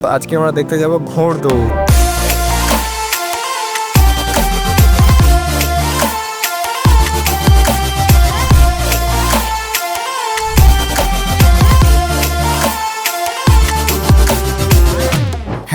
আজকে আমরা দেখতে যাব ঘোড় দৌড়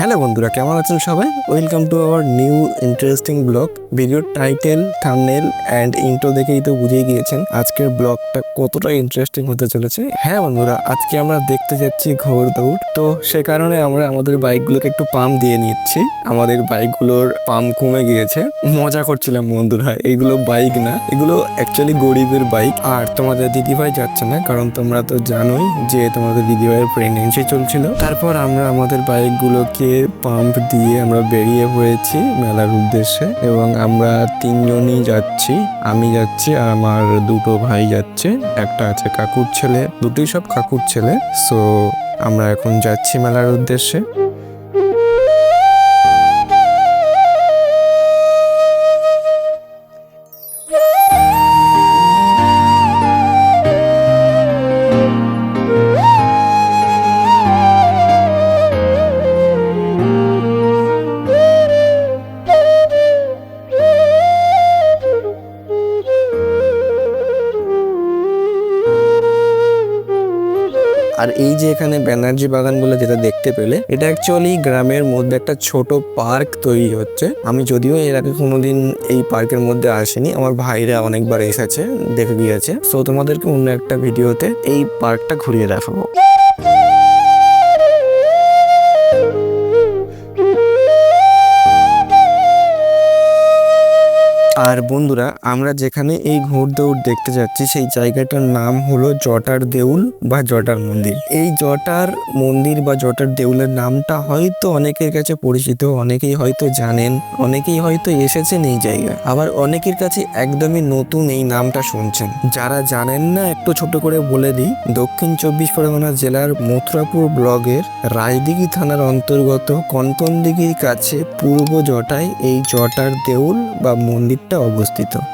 হ্যালো বন্ধুরা, কেমন আছেন সবাই? Welcome to our new interesting blog ভিডিওর টাইটেল থামনেল অ্যান্ড ইন্ট্রো দেখেই তো বুঝিয়ে গিয়েছেন আজকের ব্লগটা কতটা ইন্টারেস্টিং হতে চলেছে। হ্যাঁ বন্ধুরা, আজকে আমরা দেখতে যাচ্ছি ঘোড় দৌড়। তো সে কারণে আমরা আমাদের বাইকগুলোকে একটু পাম্প দিয়ে নিচ্ছি। আমাদের বাইকগুলোর পাম্প কমে গিয়েছে। মজা করছিলাম বন্ধুরা, এগুলো বাইক না, এগুলো অ্যাকচুয়ালি গরিবের বাইক আর তোমাদের দিদিভাই যাচ্ছে না, কারণ তোমরা তো জানোই যে তোমাদের দিদিভাইয়ের প্রেগনেন্সি চলছিল। তারপর আমরা আমাদের বাইকগুলোকে পাম্প দিয়ে আমরা বেরিয়ে পড়েছি মেলার উদ্দেশ্যে এবং আমরা তিনজনই যাচ্ছি। আমি যাচ্ছি আর আমার দুটো ভাই যাচ্ছে। একটা আছে কাকুর ছেলে, দুটোই সব কাকুর ছেলে। সো আমরা এখন যাচ্ছি মেলার উদ্দেশ্যে। আর এই যে এখানে ব্যানার্জি বাগান বলে যেটা দেখতে পেলে, এটা অ্যাকচুয়ালি গ্রামের মধ্যে একটা ছোট পার্ক তৈরি হচ্ছে। আমি যদিও এর আগে কোনোদিন এই পার্কের মধ্যে আসেনি, আমার ভাইরা অনেকবার এসেছে, দেখে গিয়েছে। সো তোমাদেরকে অন্য একটা ভিডিওতে এই পার্কটা ঘুরিয়ে দেখাবো। বন্ধুরা, আমরা যেখানে এই ঘোড়দৌড় দেখতে যাচ্ছি, সেই জায়গাটার নাম হলো জটার দেউল বা জটার মন্দির। এই জটার মন্দির বা জটার দেউলের নামটা হয়তো অনেকের কাছে পরিচিত, অনেকেই হয়তো জানেন, অনেকেই হয়তো এসেছেন এই জায়গায়। আবার অনেকের কাছে একদমই নতুন এই নামটা শুনছেন। যারা জানেন না, একটু ছোট করে বলে দিই। দক্ষিণ চব্বিশ পরগনা জেলার মথুরাপুর ব্লগের রায়দিঘি থানার অন্তর্গত কন্তনদিঘির কাছে পূর্ব জটায় এই জটার দেউল বা মন্দিরটা অবস্থিত।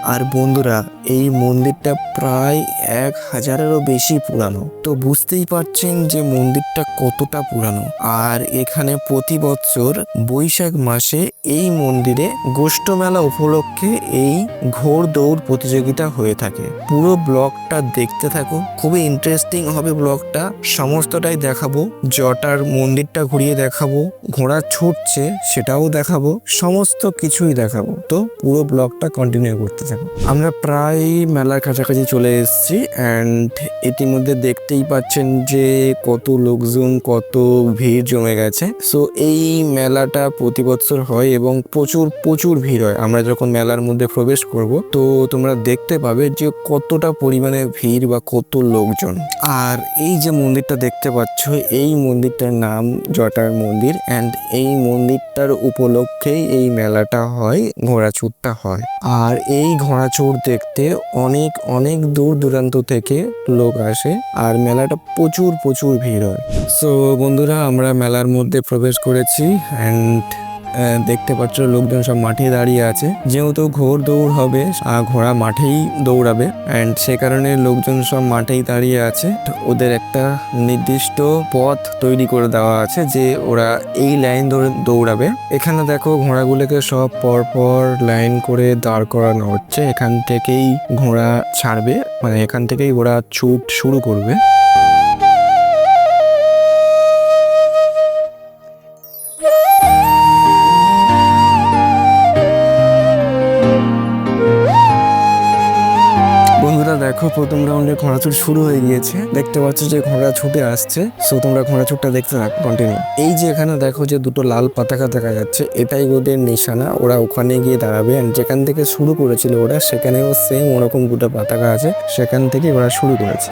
আর বন্ধুরা, এই মন্দিরটা প্রায় এক হাজারেরও বেশি পুরানো। তো বুঝতেই পারছেন যে মন্দিরটা কতটা পুরানো। আর এখানে প্রতি বছর বৈশাখ মাসে এই মন্দিরে গোষ্ঠ মেলা উপলক্ষে এই ঘোড় দৌড় প্রতিযোগিতা হয়ে থাকে। পুরো ব্লগটা দেখতে থাকো খুবই ইন্টারেস্টিং হবে ব্লগটা। সমস্তটাই দেখাবো। জটার মন্দিরটা ঘুরিয়ে দেখাবো। ঘোড়া ছুটছে সেটাও দেখাবো। সমস্ত কিছুই দেখাবো। তো পুরো ব্লগটা কন্টিনিউ করতে থাকো। আমরা প্রায় মেলার কাছাকাছি চলে এসেছি অ্যান্ড ইতিমধ্যে দেখতেই পাচ্ছেন যে কত লোকজন, কত ভিড় জমে গেছে। সো এই মেলাটা প্রতি বছর হয় এবং প্রচুর প্রচুর ভিড় হয়। আমরা যখন মেলার মধ্যে প্রবেশ করব, তো তোমরা দেখতে পাবে যে কতটা পরিমাণে ভিড় বা কত লোকজন। আর এই যে মন্দিরটা দেখতে পাচ্ছ, এই মন্দিরটার নাম জটার মন্দির অ্যান্ড এই মন্দিরটার উপলক্ষেই এই মেলাটা হয়, ঘোড়াছুটটা হয়। আর এই ঘোড়াচুর দেখতে অনেক অনেক দূর দূরান্ত থেকে লোক আসে আর মেলাটা প্রচুর প্রচুর ভিড় হয়। সো বন্ধুরা, আমরা মেলার মধ্যে প্রবেশ করেছি অ্যান্ড দেখতে পাচ্ছ লোকজন সব মাঠে দাঁড়িয়ে আছে। যেহেতু ঘোর দৌড় হবে ঘোড়া মাঠেই দৌড়াবে। অ্যান্ড সে কারণে লোকজন সব মাঠেই দাঁড়িয়ে আছে। ওদের একটা নির্দিষ্ট পথ তৈরি করে দেওয়া আছে যে ওরা এই লাইন ধরে দৌড়াবে। এখানে দেখো ঘোড়াগুলোকে সব পরপর লাইন করে দাঁড় করানো হচ্ছে। এখান থেকেই ঘোড়া ছাড়বে। মানে এখান থেকেই ওরা ছুট শুরু করবে। বন্ধুরা দেখো, প্রথম রাউন্ডে ঘোড়া ছুট শুরু হয়ে গিয়েছে। দেখতে পাচ্ছ যে ঘোড়া ছুটে আসছে। সো তোমরা ঘোড়া ছুটটা দেখতে থাকো কন্টিনিউ এই যে এখানে দেখো যে দুটো লাল পতাকা দেখা যাচ্ছে, এটাই ওদের নিশানা। ওরা ওখানে গিয়ে দাঁড়াবে অ্যান্ড যেখান থেকে শুরু করেছিল ওরা, সেখানেও সেম ওরকম দুটো পতাকা আছে, সেখান থেকে ওরা শুরু করেছে।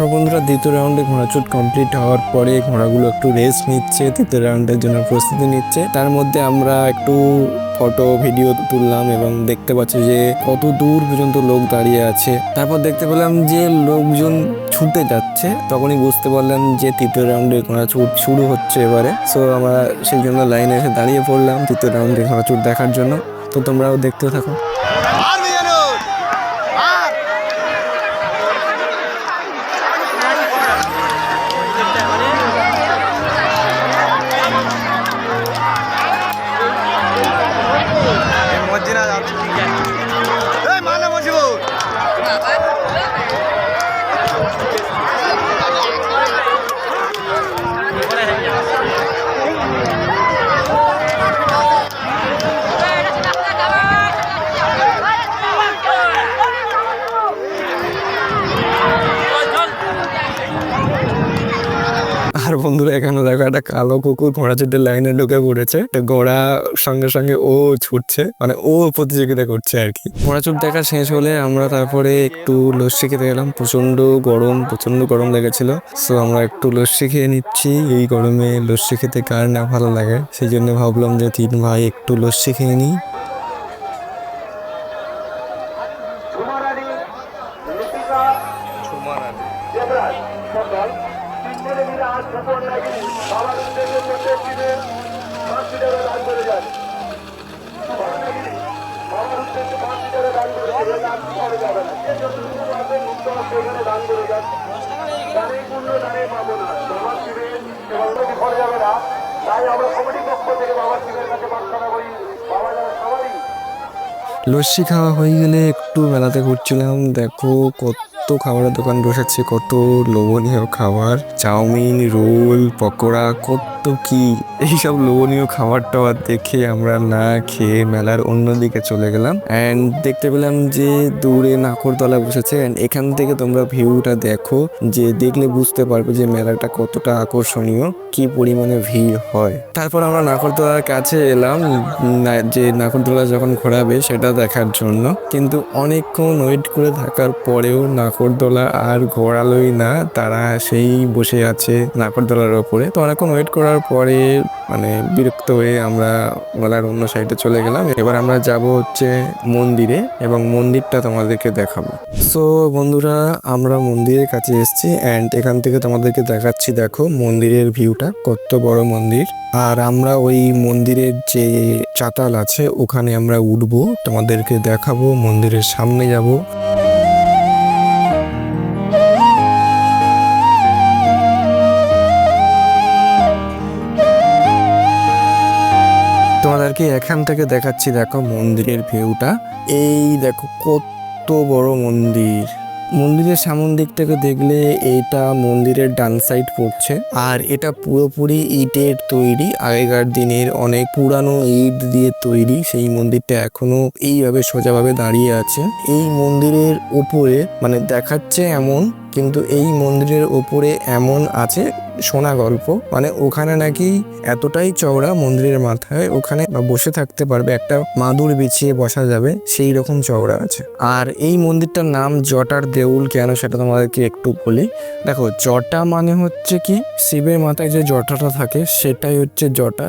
তারপর বন্ধুরা, দ্বিতীয় রাউন্ডে ঘোড়াচুট কমপ্লিট হওয়ার পরে ঘোড়াগুলো একটু রেস্ট নিচ্ছে, তৃতীয় রাউন্ডের জন্য প্রস্তুতি নিচ্ছে। তার মধ্যে আমরা একটু ফটো ভিডিও তুললাম এবং দেখতে পাচ্ছি যে কত দূর পর্যন্ত লোক দাঁড়িয়ে আছে। তারপর দেখতে পেলাম যে লোকজন ছুটে যাচ্ছে, তখনই বুঝতে পারলাম যে তৃতীয় রাউন্ডে ঘোড়া ছুট শুরু হচ্ছে এবারে। সো আমরা সেই জন্য লাইনে এসে দাঁড়িয়ে পড়লাম তৃতীয় রাউন্ডে ঘোড়া ছুট দেখার জন্য। তো তোমরাও দেখতে থাকো। আর বন্ধুরা, এখানে দেখো একটা কালো কুকুর ঘোড়া ছুটের লাইনে ঢুকে পড়েছে। ঘোড়া সঙ্গে সঙ্গে ও ছুটছে মানে ও প্রতিযোগিতা করছে আর কি। ঘোড়া ছুট দেখা শেষ হলে আমরা তারপরে একটু লস্যি খেতে গেলাম। প্রচণ্ড গরম প্রচণ্ড গরম লেগেছিল। সো আমরা একটু লস্যি খেয়ে নিচ্ছি। এই গরমে লস্যি খেতে কার না ভালো লাগে? সেই জন্য ভাবলাম যে তিন ভাই একটু লস্যি খেয়ে নিই। লস্যি খাওয়া হয়ে গেলে একটু মেলাতে ঘুরছিলাম। দেখো কত খাবারের দোকান বসেছে, কত লোভনীয় খাবার। চাউমিন, রোল, পকোড়া, কত কি? এইসব লোভনীয় খাবার টাবার দেখে আমরা না খেয়ে মেলার অন্যদিকে চলে গেলাম। অ্যান্ড দেখতে পেলাম যে দূরে নাকরতলা বসেছে। অ্যান্ড এখান থেকে তোমরা ভিউটা দেখো যে দেখলে বুঝতে পারবে যে মেলাটা কতটা আকর্ষণীয়, কি পরিমাণে ভিড় হয়। তারপর আমরা নাকরতলার কাছে এলাম যে নাকরদোলা যখন ঘোরাবে সেটা দেখার জন্য। কিন্তু অনেকক্ষণ ওয়েট করে থাকার পরেও নাকরদোলা আর ঘোরালোই না, তারা সেই বসে আছে নাকরদোলার ওপরে। তো অনেকক্ষণ ওয়েট করার পরে মানে বিরক্ত হয়ে আমরা মেলার অন্য সাইডে চলে গেলাম। এবার আমরা যাব হচ্ছে মন্দিরে এবং মন্দিরটা তোমাদেরকে দেখাবো। সো বন্ধুরা, আমরা মন্দিরের কাছে এসেছি অ্যান্ড এখান থেকে তোমাদেরকে দেখাচ্ছি, দেখো মন্দিরের ভিউটা কত বড় মন্দির। আর আমরা ওই মন্দিরের যে চাতাল আছে, ওখানে আমরা উঠবো, তোমাদেরকে দেখাবো, মন্দিরের সামনে যাব। তোমাদেরকে এখান থেকে দেখাচ্ছি, দেখো মন্দিরের ভিউটা। এই দেখো কত বড় মন্দির। মন্দিরের সামন দিক থেকে দেখলে এটা মন্দিরের ডান সাইড পড়ছে। আর এটা পুরোপুরি ইটের তৈরি, আগেকার দিনের অনেক পুরানো ইট দিয়ে তৈরি। সেই মন্দিরটা এখনও এইভাবে সোজাভাবে দাঁড়িয়ে আছে। এই মন্দিরের উপরে মানে দেখাচ্ছে এমন, কিন্তু এই মন্দিরের উপরে এমন আছে শোনা গল্প। মানে ওখানে নাকি এতটাই চওড়া মন্দিরের মাথায় ওখানে বসে থাকতে পারবে, একটা মাদুর বিছিয়ে বসা যাবে, সেই রকম চওড়া আছে। আর এই মন্দিরটার নাম জটার দেউল কেন সেটা তোমাদেরকে একটু বলি। দেখো, জটা মানে হচ্ছে কি, শিবের মাথায় যে জটাটা থাকে সেটাই হচ্ছে জটা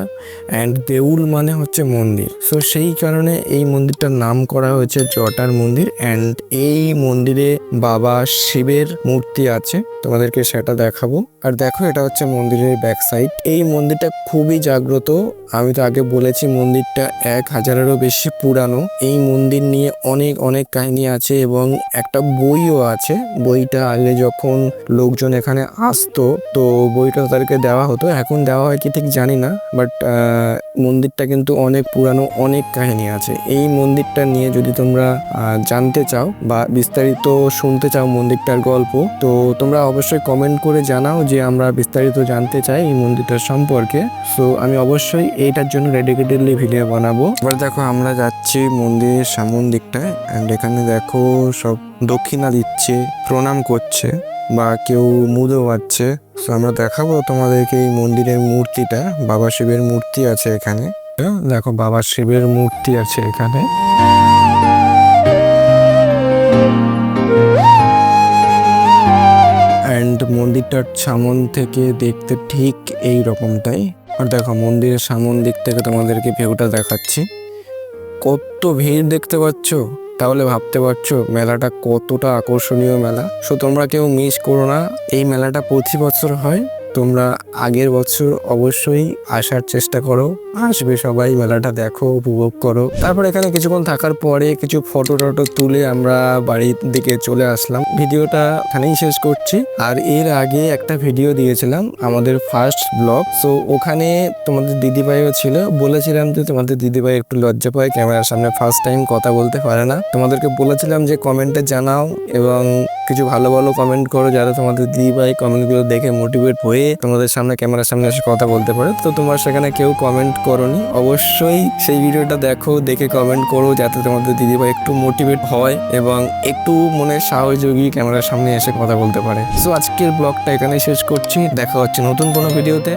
অ্যান্ড দেউল মানে হচ্ছে মন্দির। সো সেই কারণে এই মন্দিরটার নাম করা হয়েছে জটার মন্দির অ্যান্ড এই মন্দিরে বাবা শিবের মূর্তি আছে, তোমাদেরকে সেটা দেখাবো। আর দেখো, এটা হচ্ছে মন্দিরের ব্যাক সাইড এই মন্দিরটা খুবই জাগ্রত। আমি তো আগে বলেছি মন্দিরটা এক হাজারেরও বেশি পুরানো। এই মন্দির নিয়ে অনেক অনেক কাহিনী আছে এবং একটা বইও আছে। বইটা আগে যখন লোকজন এখানে আসতো, তো বইটা তাদেরকে দেওয়া হতো। এখন দেওয়া হয় কি ঠিক জানি না বাট মন্দিরটা কিন্তু অনেক পুরানো, অনেক কাহিনী আছে। এই মন্দিরটা নিয়ে যদি তোমরা জানতে চাও বা বিস্তারিত শুনতে চাও মন্দিরটার গল্প, তো তোমরা অবশ্যই কমেন্ট করে জানাও যে আমরা বিস্তারিত জানতে চাই এই মন্দিরটার সম্পর্কে। সো আমি অবশ্যই এইটার জন্য ডেডিকেটেডলি ভিডিও বানাবো। এবার দেখো, আমরা যাচ্ছি মন্দিরের সামন দিকটায়। অ্যান্ড এখানে দেখো, সব দক্ষিণা দিচ্ছে, প্রণাম করছে, বা কেউ মুদো পাচ্ছে সো আমরা দেখাবো তোমাদেরকে এই মন্দিরের মূর্তিটা। বাবা শিবের মূর্তি আছে এখানে। দেখো, বাবা শিবের মূর্তি আছে এখানে। মন্দিরটার সামন থেকে দেখতে ঠিক এই রকমটাই। আর দেখো, মন্দিরের সামন দিক থেকে তোমাদেরকে ভিউটা দেখাচ্ছি। কত ভিড় দেখতে পাচ্ছ? তাহলে ভাবতে পারছ, মেলাটা কতটা আকর্ষণীয় মেলা। সো তোমরা কেউ মিস করো না, এই মেলাটা প্রতি বছর হয়। তোমরা আগের বছর অবশ্যই আসার চেষ্টা করো। আসবে সবাই, মেলাটা দেখো, উপভোগ করো। তারপর এখানে কিছুক্ষণ থাকার পরে কিছু ফটো টটো তুলে আমরা বাড়ির দিকে চলে আসলাম। ভিডিওটা এখানেই শেষ করছি। আর এর আগে একটা ভিডিও দিয়েছিলাম আমাদের ফার্স্ট ব্লগ সো ওখানে তোমাদের দিদিভাইও ছিল। বলেছিলাম যে তোমাদের দিদিভাই একটু লজ্জা পায়, ক্যামেরার সামনে ফার্স্ট টাইম কথা বলতে পারে না। তোমাদেরকে বলেছিলাম যে কমেন্টে জানাও এবং কিছু ভালো ভালো কমেন্ট করো, যারা তোমাদের দিদিভাই কমেন্টগুলো দেখে মোটিভেট হয়ে তোমাদের সামনে ক্যামেরার সামনে এসে কথা বলতে পারে। তো তোমার সেখানে কেউ কমেন্ট করনি। অবশ্যই সেই ভিডিওটা দেখো, দেখে কমেন্ট করো, যাতে তোমাদের দিদিভাই একটু মোটিভেট হয় এবং একটু মনে সাহস যোগী ক্যামেরার সামনে এসে কথা বলতে পারে। সো আজকের ব্লগটা এখানে শেষ করছি। দেখা হচ্ছে নতুন কোনো ভিডিওতে